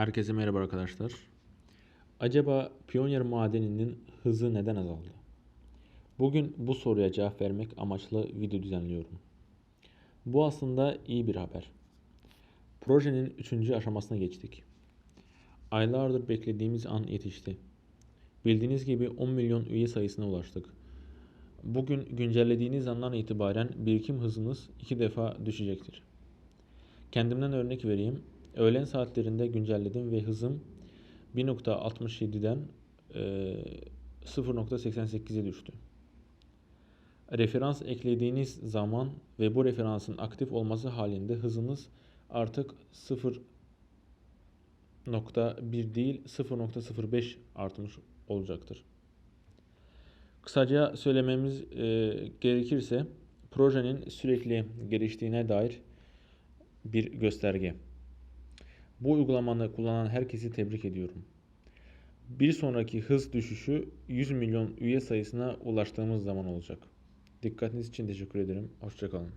Herkese merhaba arkadaşlar. Acaba Pioneer madeninin hızı neden azaldı? Bugün bu soruya cevap vermek amaçlı video düzenliyorum. Bu aslında iyi bir haber. Projenin 3. aşamasına geçtik. Aylardır beklediğimiz an yetişti. Bildiğiniz gibi 10 milyon üye sayısına ulaştık. Bugün güncellediğiniz andan itibaren birikim hızınız iki defa düşecektir. Kendimden örnek vereyim. Öğlen saatlerinde güncelledim ve hızım 1.67'den e, 0.88'e düştü. Referans eklediğiniz zaman ve bu referansın aktif olması halinde hızınız artık 0.1 değil 0.05 artmış olacaktır. Kısaca söylememiz e, gerekirse projenin sürekli geliştiğine dair bir gösterge. Bu uygulamanı kullanan herkesi tebrik ediyorum. Bir sonraki hız düşüşü 100 milyon üye sayısına ulaştığımız zaman olacak. Dikkatiniz için teşekkür ederim. Hoşçakalın.